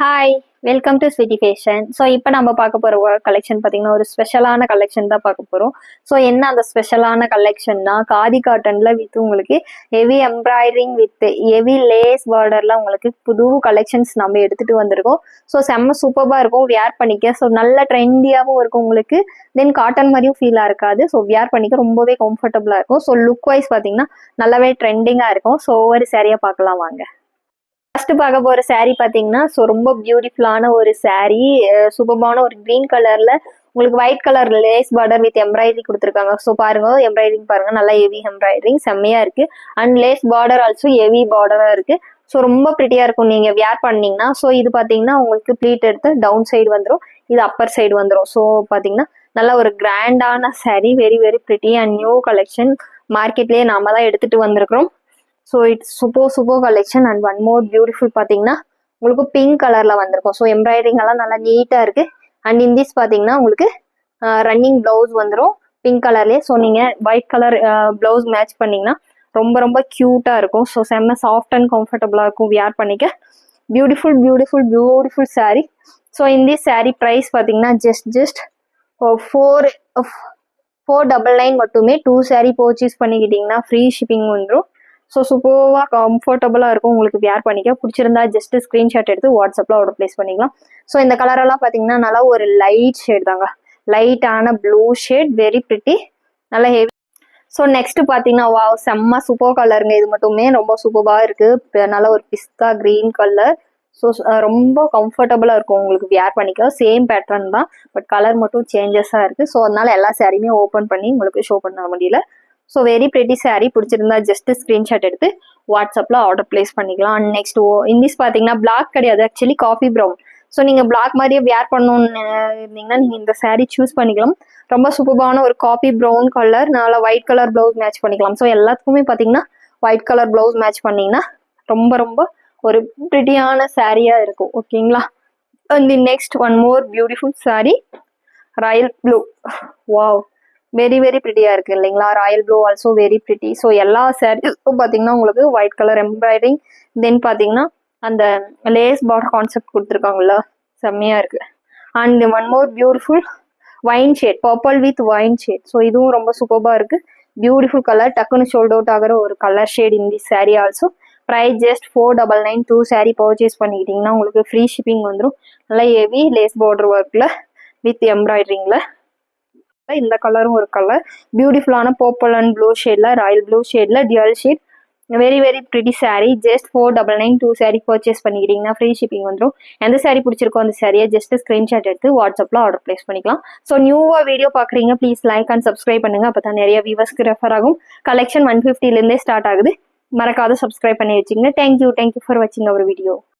Hi welcome to Sweety Fashion so இப்போ நம்ம பார்க்க போகிற கலெக்ஷன் பார்த்தீங்கன்னா ஒரு ஸ்பெஷலான கலெக்ஷன் தான் பார்க்க போகிறோம் ஸோ என்ன அந்த ஸ்பெஷலான கலெக்ஷன்னா காதி காட்டனில் வித் உங்களுக்கு heavy embroidering with heavy lace பார்டரில் உங்களுக்கு புது கலெக்ஷன்ஸ் நம்ம எடுத்துகிட்டு வந்திருக்கோம். ஸோ செம்ம சூப்பராக இருக்கும். வியர் பண்ணிக்க. ஸோ நல்ல ட்ரெண்டியாகவும் இருக்கும் உங்களுக்கு. தென் காட்டன் மாதிரியும் ஃபீலாக இருக்காது. ஸோ வியர் பண்ணிக்க ரொம்பவே கம்ஃபர்டபுளாக இருக்கும். ஸோ லுக் வைஸ் பார்த்தீங்கன்னா நல்லாவே ட்ரெண்டிங்காக இருக்கும். ஸோ ஒவ்வொரு சேரீயாக பார்க்கலாம் வாங்க. ஃபர்ஸ்ட் பார்க்க போற saree பாத்தீங்கன்னா ஸோ ரொம்ப பியூட்டிஃபுல்லான ஒரு saree சுபமான ஒரு கிரீன் கலர்ல உங்களுக்கு white colour lace border with embroidery கொடுத்துருக்காங்க. ஸோ பாருங்க எம்ப்ராய்டரிங் பாருங்க நல்லா ஹெவி எம்ப்ராய்டரிங் செம்மையா இருக்கு. And lace border also heavy பார்டரா இருக்கு. ஸோ ரொம்ப ப்ரிட்டியா இருக்கும். நீங்க வியர் பண்ணீங்கன்னா ஸோ இது பாத்தீங்கன்னா உங்களுக்கு ப்ளீட் எடுத்து டவுன் சைடு வந்துடும் இது அப்பர் சைடு வந்துடும் ஸோ பாத்தீங்கன்னா நல்ல ஒரு கிராண்டான saree very very pretty and new collection மார்க்கெட்லேயே நாம தான் எடுத்துட்டு வந்திருக்கிறோம். So it's super super collection and one more beautiful பார்த்தீங்கன்னா உங்களுக்கு பிங்க் கலர்ல வந்திருக்கும். ஸோ எம்ப்ராய்டரிங் எல்லாம் நல்லா நீட்டாக இருக்கு. அண்ட் இந்திஸ் பார்த்தீங்கன்னா உங்களுக்கு ரன்னிங் ப்ளவுஸ் வந்துடும் பிங்க் கலர்லேயே ஸோ நீங்கள் ஒயிட் கலர் ப்ளவுஸ் மேட்ச் பண்ணிங்கன்னா ரொம்ப ரொம்ப க்யூட்டாக இருக்கும். ஸோ செம்ம சாஃப்ட் அண்ட் கம்ஃபர்டபுளாக இருக்கும் வியர் பண்ணிக்க. Beautiful beautiful beautiful sari so இந்த சாரீ ப்ரைஸ் பார்த்தீங்கன்னா just just four four double nine மட்டுமே டூ சாரீ பர்ச்சேஸ் பண்ணிக்கிட்டிங்கன்னா ஃப்ரீ ஷிப்பிங் வந்துடும் ஸோ சூப்பராக கம்ஃபர்டபுளாக இருக்கும். உங்களுக்கு வேர் பண்ணிக்க. பிடிச்சிருந்தா ஜஸ்ட் ஸ்க்ரீன்ஷாட் எடுத்து வாட்ஸ்அப்பில் ஆர்டர் ப்ளேஸ் பண்ணிக்கலாம். ஸோ இந்த கலரெல்லாம் பார்த்தீங்கன்னா நல்லா ஒரு லைட் ஷேட் தாங்க. லைட்டான ப்ளூ ஷேட் வெரி பிரிட்டி நல்லா ஹெவி ஸோ நெக்ஸ்ட் பார்த்தீங்கன்னா வா செம்ம சூப்பர் கலருங்க இது மட்டுமே ரொம்ப சூப்பராக இருக்குது நல்ல ஒரு பிஸ்தா க்ரீன் கலர் ஸோ ரொம்ப கம்ஃபர்டபுளாக இருக்கும் உங்களுக்கு வியர் பண்ணிக்க. சேம் பேட்டர்ன் தான். பட் கலர் மட்டும் சேஞ்சஸாக இருக்குது ஸோ அதனால எல்லா சாரியுமே ஓப்பன் பண்ணி உங்களுக்கு ஷோ பண்ண முடியல. ஸோ வெரி ப்ரெட்டி saree பிடிச்சிருந்தா ஜஸ்ட் ஸ்க்ரீன்ஷாட் எடுத்து வாட்ஸ்அப்பில் ஆர்டர் ப்ளேஸ் பண்ணிக்கலாம். அண்ட் நெக்ஸ்ட் ஓ இந்திஸ் பார்த்தீங்கன்னா பிளாக் கிடையாது. ஆக்சுவலி காஃபி ப்ரௌன் ஸோ நீங்கள் பிளாக் மாதிரியே வேர் பண்ணணும்னு இருந்தீங்கன்னா நீங்கள் இந்த saree சூஸ் பண்ணிக்கலாம். ரொம்ப சூப்பர்பான ஒரு காஃபி ப்ரௌன் கலர் நல்லா ஒயிட் கலர் ப்ளவுஸ் மேட்ச் பண்ணிக்கலாம். ஸோ எல்லாத்துக்குமே பார்த்தீங்கன்னா ஒயிட் கலர் ப்ளவுஸ் மேட்ச் பண்ணீங்கன்னா ரொம்ப ரொம்ப ஒரு ப்ரிட்டியான சாரியாக இருக்கும். ஓகேங்களா and next one more beautiful saree royal blue wow very very ப்ரிட்டியாக இருக்குது இல்லைங்களா? Royal blue also very pretty so எல்லா சாரீஸும் பார்த்தீங்கன்னா உங்களுக்கு ஒயிட் கலர் எம்ப்ராய்டரிங் தென் பார்த்தீங்கன்னா அந்த லேஸ் பார்டர் கான்செப்ட் கொடுத்துருக்காங்கல்ல செம்மையாக இருக்குது and one more beautiful wine shade purple with wine shade so இதுவும் ரொம்ப சூப்பராக இருக்குது பியூட்டிஃபுல் கலர் டக்குன்னு ஷோல்ட் அவுட் ஆகிற ஒரு colour shade in the saree also price just four double nine two saree purchase பண்ணிக்கிட்டிங்கன்னா உங்களுக்கு ஃப்ரீ ஷிப்பிங் வந்துடும் நல்லா ஹெவி லேஸ் பார்டர் ஒர்க்கில் வித் எம்ப்ராய்டரிங்கில் இந்த கலரும் ஒரு கலர் பியூட்டிஃபுல்லான பர்பிள் அண்ட் ப்ளூ ஷேட்ல royal blue ஷேட்ல teal shade very very pretty sari just four double nine two saree purchase பண்ணிக்கிட்டீங்கன்னா free shipping வந்துடும் எந்த சாரீ பிடிச்சிருக்கோ அந்த சாரியை ஜஸ்ட் ஸ்க்ரீன்ஷாட் எடுத்து வாட்ஸ்அப்பில் ஆர்டர் ப்ளேஸ் பண்ணிக்கலாம். ஸோ நியூவாக வீடியோ பார்க்குறீங்க ப்ளீஸ் லைக் அண்ட் சப்ஸ்கிரைப் பண்ணுங்க. அப்போ தான் நிறைய வியூவர்ஸ்க்கு ரெஃபர் ஆகும். கலெக்ஷன் ஒன் ஃபிஃப்டிலேருந்தே ஸ்டார்ட் ஆகுது. மறக்காத சப்ஸ்கிரைப் பண்ணி வச்சுங்க தேங்க்யூ தேங்க்யூ ஃபார் வாட்சிங் அவர் வீடியோ